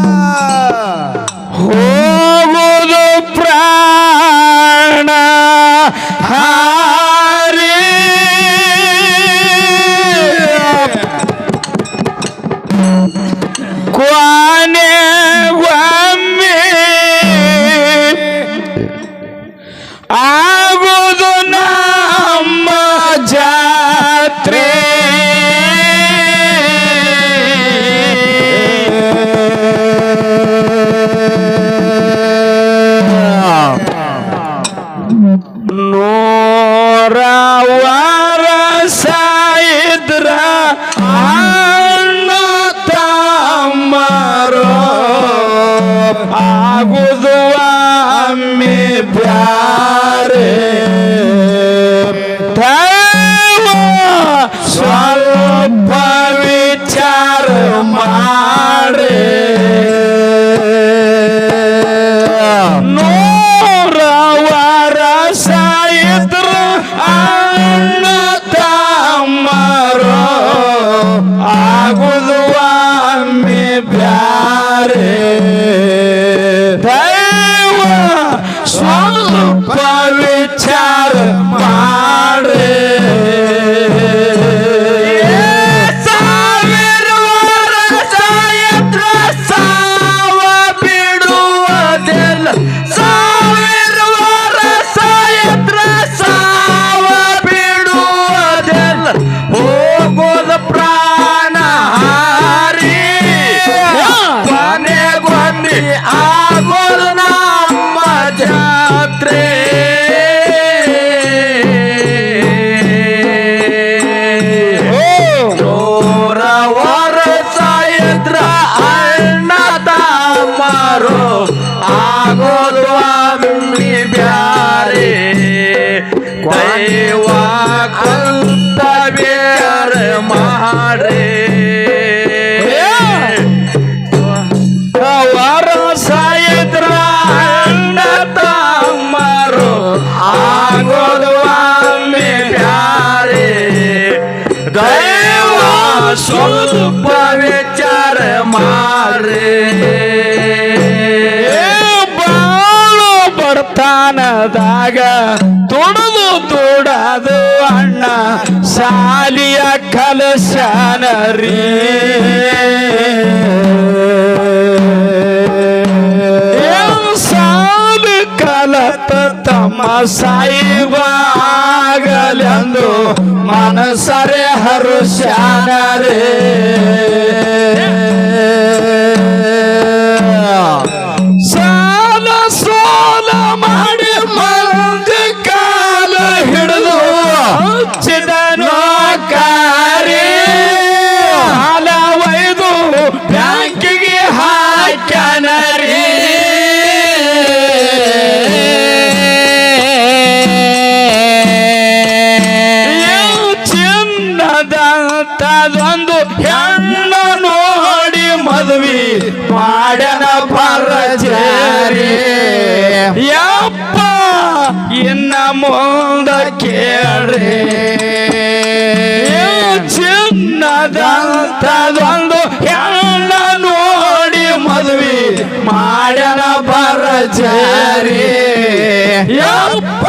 Oh! ದಾನದಾಗ ತುಡುದು ತುಡದು ಅಣ್ಣ ಸಾಲಿಯ ಕಲಶನರಿ ಸಾಲು ಕಲತ ತಮ್ಮ ಸಾಯಿಬಾಗಲೆಂದು ಮನಸರೆ ಹರು ಸಾಲ ಸೋಲ ಮಹ ಮುಂದ ಕೇಳ್ರಿ. ಚಿನ್ನದಂತದೊಂದು ಹೆಣ್ಣ ನೋಡಿ ಮದುವೆ ಮಾಡ್ಯನ ಬರ ಜಾರಿ ಯಪ್ಪ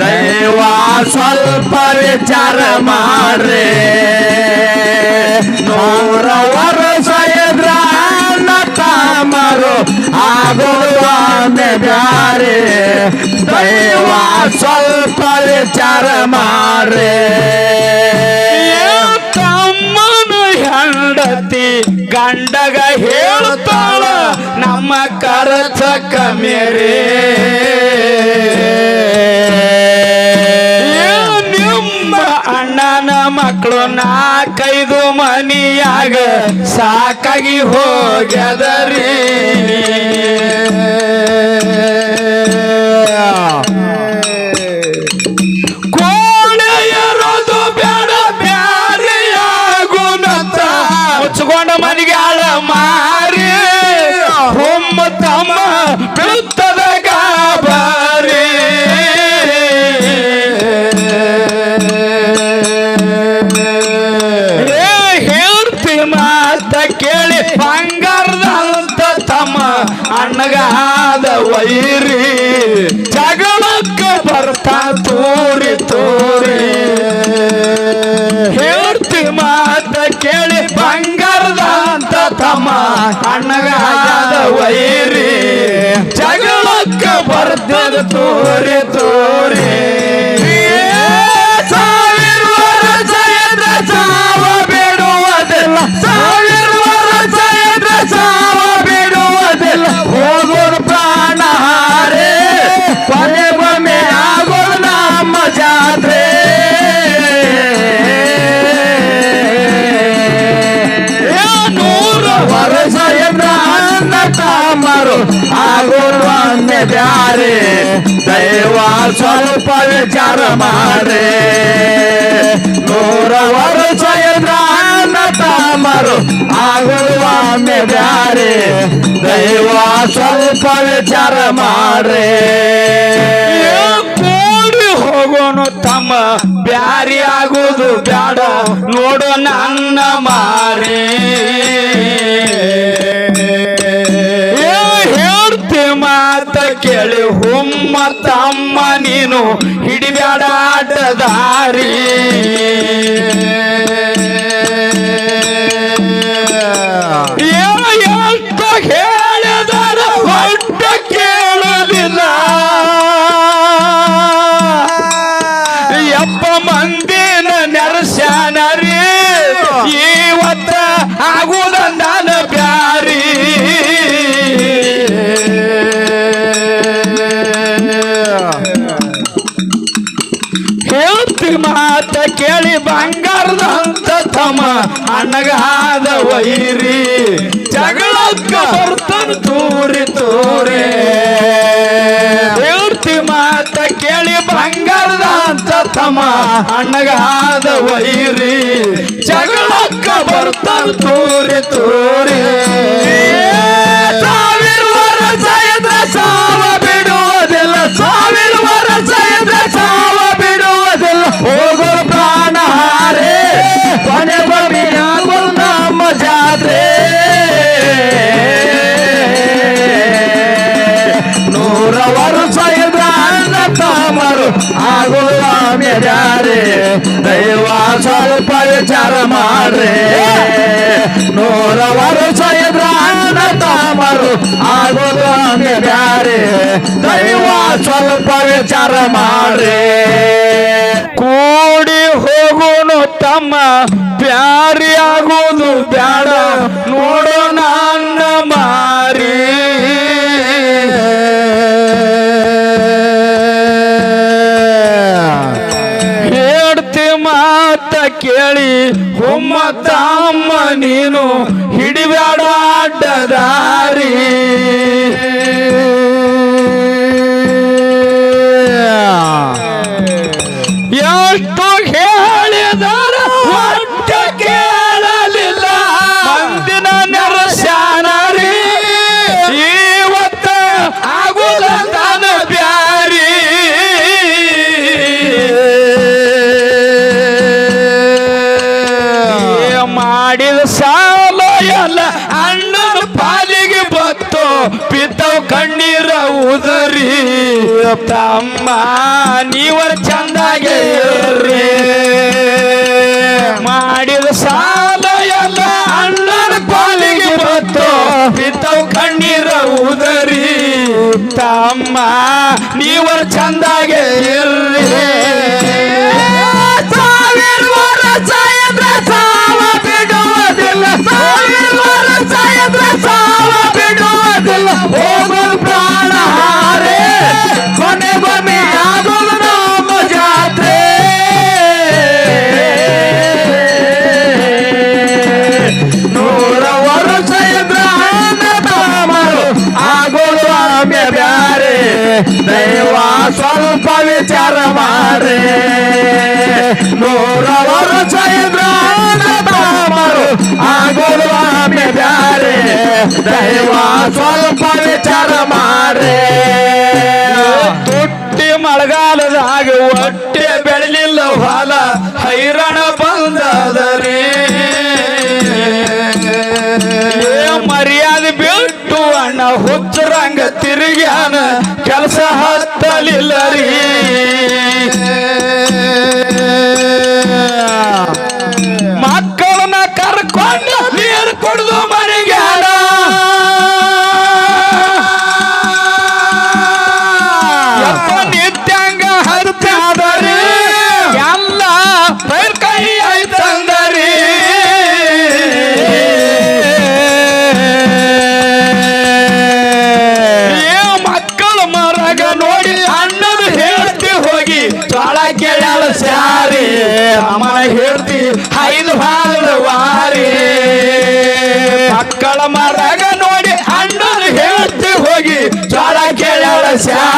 ದೈವಾ ಸ್ವಲ್ಪ ವಿಚಾರ ಮಾಡ್ರಿ. ನೂರ ವರ್ಷ ಎದ್ರಾನ ತಾಮರು ಆಗೋದಾನೆ ಬ್ಯಾರೆ ದೈವಾ ಸ್ವಲ್ಪ ವಿಚಾರ ಮಾಡ್ರಿ. ತಮ್ಮನ ಹೆಂಡತಿ ಗಂಡಗ ಹೇಳು ನಮ್ಮ ಕರಚಕ ಮೇರೆ ನಿಮ್ಮ ಅಣ್ಣನ ಮಕ್ಕಳು ನಾಲ್ಕೈದು ಮನಿಯಾಗ ಸಾಕಾಗಿ ಹೋಗ್ಯದರಿ. ಜಗಳಕ್ಕೆ ಜಗಳಕ್ಕ ಬರ್ತಾ ತೋರಿ ತೋರಿ. ಹೇಳ್ತಿ ಮಾತ ಕೇಳಿ ಬಂಗಾರದ ಅಂತ ತಮ್ಮ ಅಣ್ಣಗಾದ ವೈರಿ. ಜಗಳಕ್ಕೆ ಬರ್ತದ ತೋರಿ ತೋರಿ. ಆಗೋದು ಒಮ್ಮೆ ಬ್ಯಾರೆ. ದೈವ ಸ್ವಲ್ಪ ವಿಚಾರ ಮಾರೆ. ನೂರ ಅನ್ನ ತಾಮರು ಒಮ್ಮೆ ಬ್ಯಾರೆ. ದೈವ ಸ್ವಲ್ಪ ವಿಚಾರ ಮಾರೆ. ಹೋಗೋನು ತಮ್ಮ. ಬ್ಯಾರಿ ಆಗೋದು ಬ್ಯಾಡ. ನೋಡೋಣ ನನ್ನ ಮಾರೇ. ಕೇಳಿ ಹುಮ್ಮ ತಮ್ಮ ನೀನು ಹಿಡಿಬ್ಯಾಡ ಅಣ್ಣಗಾದ ವೈರಿ, ಜಗಳಕ್ಕ ಬರ್ತನ್ ತೂರಿ ತೂರಿ. ಹೇಳ್ತಿ ಮಾತ ಕೇಳಿ ಬಂಗಾರದಂತ ತಮ್ಮ ಅಣ್ಣಗಾದ ವೈರಿ, ಜಗಳಕ್ಕ ಬರ್ತನ್ ತೂರಿ ತೂರಿ. ಆಮೇಲೆ ದೈವಾ ಸ್ವಲ್ಪ ವಿಚಾರ ಮಾಡ್ರೆ. ನೂರ ವರ್ಷ ಎದ್ರ ಅಣ್ಣ ತಾಮರು ಆಗೋದು ಆಮೇಲೆ ಬ್ಯಾರೆ. ದೈವ ಸ್ವಲ್ಪ ವಿಚಾರ ಮಾಡ್ರೆ. ಕೂಡಿ ಹೋಗುನು ತಮ್ಮ ಬ್ಯಾರಿ ಆಗೋದು ಬ್ಯಾಡ. ನೋಡೋ ಕೇಳಿ ಹುಮ್ಮತ್ತಮ್ಮ ತಮ್ಮ ನೀನು ಹಿಡಿಬೇಡ ಅಡ್ಡದಾರಿ ತಮ್ಮ ನೀವರ ಚಂದಾಗೆ ಮಾಡಿದ ಸಾಲ ಎಲ್ಲ ಅಣ್ಣನ ಪಾಲಿಗೆ ಬತ್ತು ಬಿತ್ತವು ಕಣ್ಣೀರ ಉದರಿ. ತಮ್ಮ ನೀವರ ಚಂದಾಗೆ ಇರ್ರಿ. ಮಾರೇ. ನೂರವರು ಚೈದ್ರ ತಾಮರು ಆಗೋದು ಆಮೆ ಬ್ಯಾರೆ. ದೈವ ಸ್ವಲ್ಪ ವಿಚಾರ ಮಾರೇ. ತುಟ್ಟಿ ಮಳೆಗಾಲದಾಗ ಹೊಟ್ಟೆ ಬೆಳಲಿಲ್ಲ ಹೊಲ, ಹೈರಾಣ ಬಂದದರಿ. ಮರ್ಯಾದೆ ಬಿಟ್ಟು ಅಣ್ಣ ಹುಚ್ಚರಂಗ ತಿರುಗ್ಯಾನ. ಕೆಲಸ ಹತ್ತಲಿಲ್ಲ ರೀ ಮಕ್ಕಳನ್ನ ಕರ್ಕೊಂಡು ನೀರು ಕುಡಿದು 一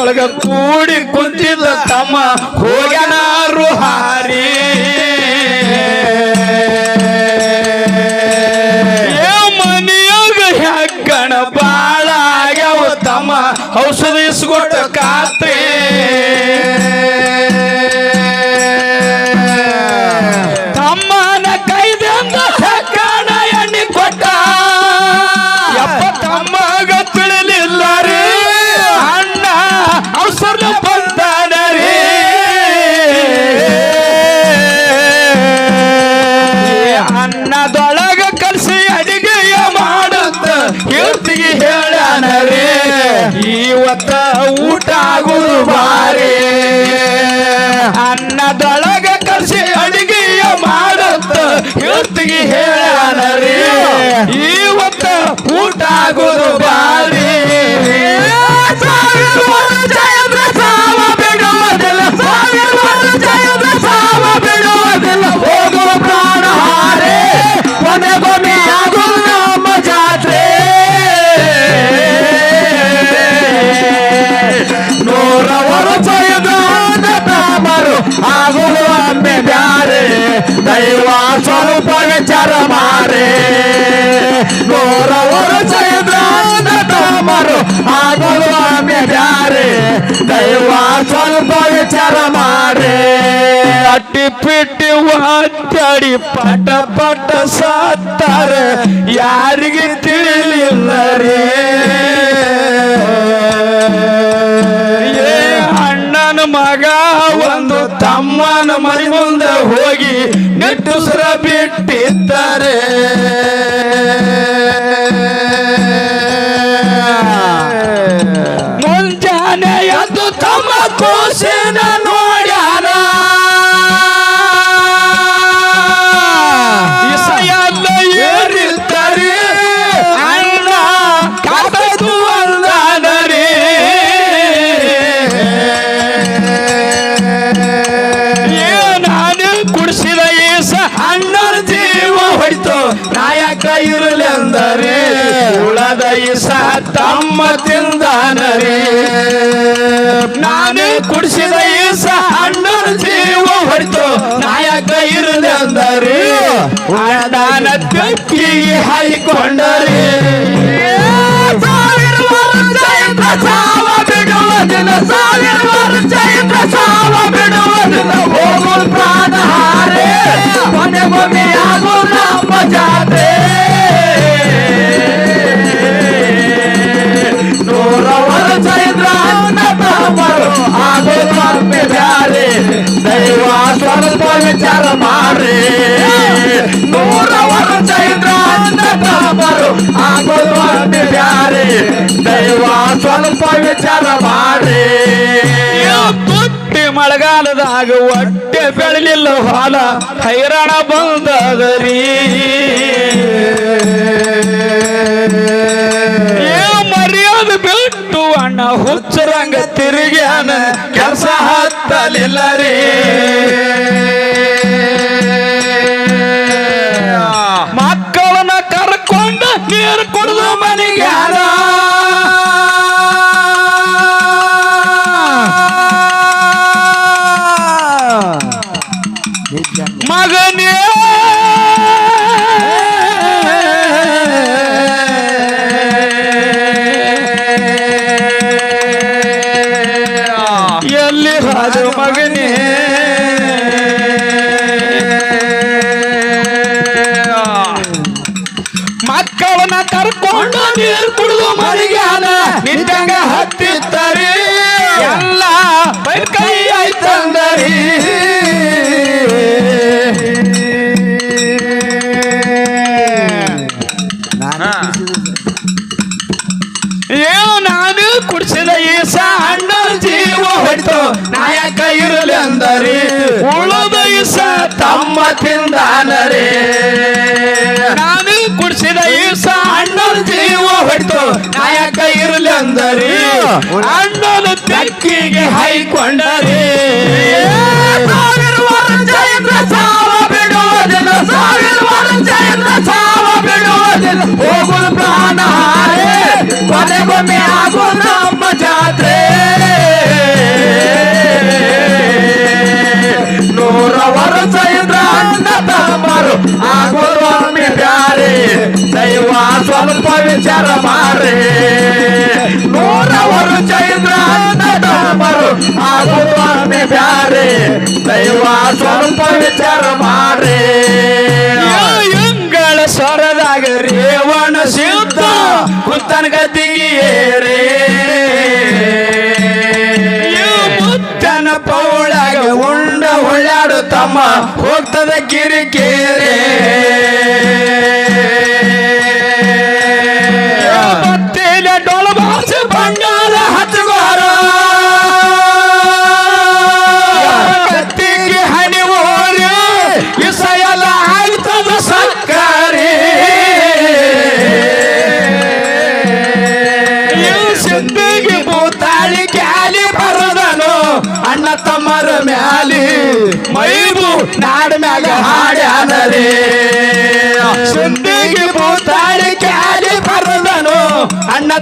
ಒಳಗ ಕೂಡಿ ಕುಂತಿದ್ದ ತಮ್ಮ ಹೋಗನಾರು ಅನ್ನದೊಳಗ ಕಲಸಿ ಅಡಿಗೆಯ ಮಾಡುತ್ತ ಕೀರ್ತಿಗೆ ಹೇಳನರೆ. ಇವತ್ತ ಊಟ ಆಗುದು ಬಾರಿ. ಅನ್ನದೊಳಗ ಕಲಸಿ ಅಡಿಗೆಯ ಮಾಡುತ್ತ ಕೀರ್ತಿಗೆ ದೈವ ಸ್ವಲ್ಪ ವಿಚಾರ ಮಾರೆ. ನೂರವರು ಚೈತ್ರ ತಾಮರು ಆಗಲು ಆಮೆ ಬ್ಯಾರೆ ದೈವ ಸ್ವಲ್ಪ ವಿಚಾರ ಮಾರೆ. ಅಟ್ಟಿ ಪಿಟ್ಟಿ ಒತ್ತಡಿ ಪಟ ಪಟ ಸತ್ತಾರ. ಯಾರಿಗೆ ತಿಳಿಲಿಲ್ಲ ರೇ ಅಣ್ಣನ ಮಗ, ಒಂದು ತಮ್ಮನ ಮನೆ ಮುಂದೆ ಹೋಗಿ ನಿಟ್ಟುಸರ ಬಿಟ್ಟಿದ್ದಾರೆ. ಮುಂಜಾನೆ ಅದು ತಮ್ಮ ಕೋಸಿನ ತಿಂದಾನರಿ ನಾನು ಕುಡಿಸಿದ ಈಸ ಅಣ್ಣನ ಜೀವ ಹೊಡಿತು. ನಾಯಕ ಇರಲಿ ಅಂದರೆ ಅಣ್ಣನ ಬೆಕ್ಕಿಗೆ ಹಾಯಿಕೊಂಡರೆ. ಸಾವಿರ ಚೈತ್ರ ಬಿಡುವ ದಿನ ಸಾವಿರಾರು ವಿಚಾರ ಮಾಡ್ರಿ. ನೂರ ಚೈತ್ರ ತಮ್ಮರು ಆಗೋದು ದೈವ ಸ್ವಲ್ಪ ವಿಚಾರ ಮಾಡ್ರಿ. ತುಟ್ಟಿ ಮಳೆಗಾಲದಾಗ ಒಟ್ಟೆ ಬೆಳಲಿಲ್ಲ ಹೊಲ, ಹೈರಾಣ ಬಂದದರಿ. ಬಿಟ್ಟು ಅಣ್ಣ, ಹುಚ್ಚರಂಗ ತಿರುಗ್ಯಾನ, ಕೆಲಸ ಹತ್ತಲಿಲ್ಲ ರೀ. ಮಗನೇ! ಎಲ್ಲಿ ಹಾದು ಮಗನೇ? ಮಕ್ಕಳನ್ನ ಕರ್ಕೊಂಡು ನೀರು ಕುಡಿದು ಮರಿಗಾನ ನಿಂತಂಗ ಹತ್ತಿತ್ತರಿ. ಎಲ್ಲ ಇರಲಿ ಉಳುದೈಸ ತಮ್ಮ ತಿಂದಾನರಿ ನಾನು ಕುಡಿಸಿದ ಈಸ. ಅಣ್ಣನ ಜೀವ ಹೊಯ್ತು ನಾಯಕ ಇರಲಿ ಅಂದರಿ. ಅಣ್ಣನ ತೆಕ್ಕಿಗೆ ಹೈಕೊಂಡರಿ. ಸಾವ ಬಿಡುವುದಿಲ್ಲ ಸಾವ ಬಿಡುವುದಿಲ್ಲ ಹೋಗುದು ಪ್ರಾಣ ಹಾರೆ. ಕೊನೆಗೊಮ್ಮೆ ಆಗು ನಮ್ಮ ಜಾತ್ರೆ. ನೂರ ಚೈತ್ರ ಅನ್ನ ತಮ್ಮರು ಆಗೋದು ಬ್ಯಾರೆ. ದೈವ ಸ್ವಲ್ಪ ವಿಚಾರ ಮಾಡ್ರಿ. ನೂರವರು ಚೈತ್ರ ಅನ್ನ ತಮ್ಮರು ಆಗೋದು ಬ್ಯಾರೆ. ದೈವ ಸ್ವಲ್ಪ ವಿಚಾರ ಮಾರಿ ಎಂಗಳ ಸ್ವರದಾಗ ರೇವಣ ಸಿದ್ಧ ಕುತ್ತನ ತಮ್ಮ ಹೋಗ್ತದೆ ಕಿರಿಕೇರೆ.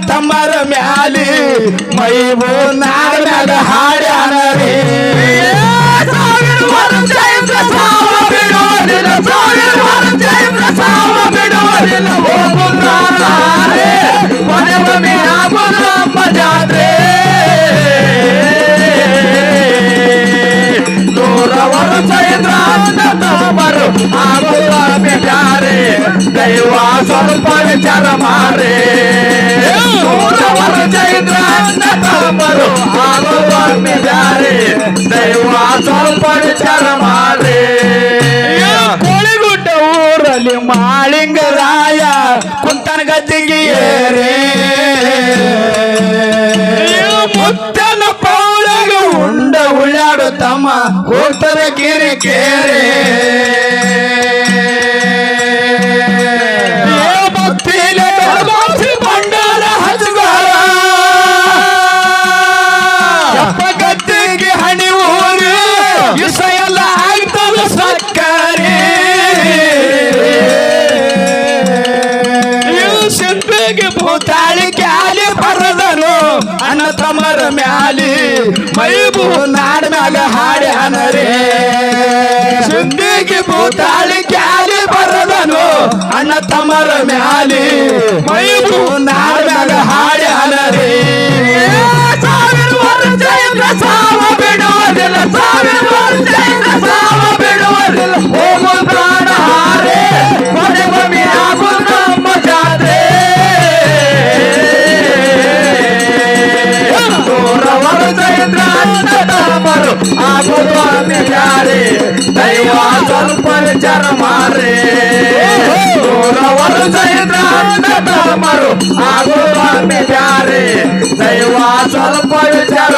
ಆಗು ಮ್ಯಾಲಿ ಜಾತ್ರೆ ನೂರ ವರ್ಷ ಇದ್ರ ಅನ್ನ ಚೈತ್ರ ಒಮ್ಮೆ ಬ್ಯಾರೆ ದೈವ ಸ್ವಲ್ಪ ವಿಚಾರ ಮಾಡ್ರಿ ನೂರ ವರ್ಷ ಇದ್ರ ಅನ್ನ ತಮ್ಮರು ಆಗೋದು ಒಮ್ಮೆ ಬ್ಯಾರೆ ದೈವ ಸ್ವಲ್ಪ ವಿಚಾರ ಮಾಡ್ರಿ ಕೋಳಿಗುಡ್ಡ ಊರಲ್ಲಿ ಮಾಳಿಂಗರಾಯ ಕುಂತನ ಗದ್ದಿಗೆ ಏರೇ ಮುತ್ತನ ಪೌಳಗ ಉಂಡ ಉಳ್ಳಾಡು ತಮ್ಮ ಹೋಗ್ತದೆ ಕಿರಿ ಮ್ಯಾಲಿ ಮೈಬು ನಾಡ ಮ್ಯಾಗ ಹಾಡ್ಯಾನರೇ ಬೂ ಭೂತಾಳಿ ಕ್ಯಾಲಿ ಬರದನು ಅಣ್ಣ ತಮ್ಮರ ಮ್ಯಾಲಿ. ತಮ್ಮರು ಆಗೋದು ಬ್ಯಾರೆ ದೈವ ಸ್ವಲ್ಪ ವಿಚಾರ ಮಾಡ್ರಿ ನೂರ ವರ್ಷ ಇದ್ರ ಅಣ್ಣ ತಮ್ಮರು ಆಗೋ ಬ್ಯಾರೆ ದೈವ ಸ್ವಲ್ಪ ವಿಚಾರ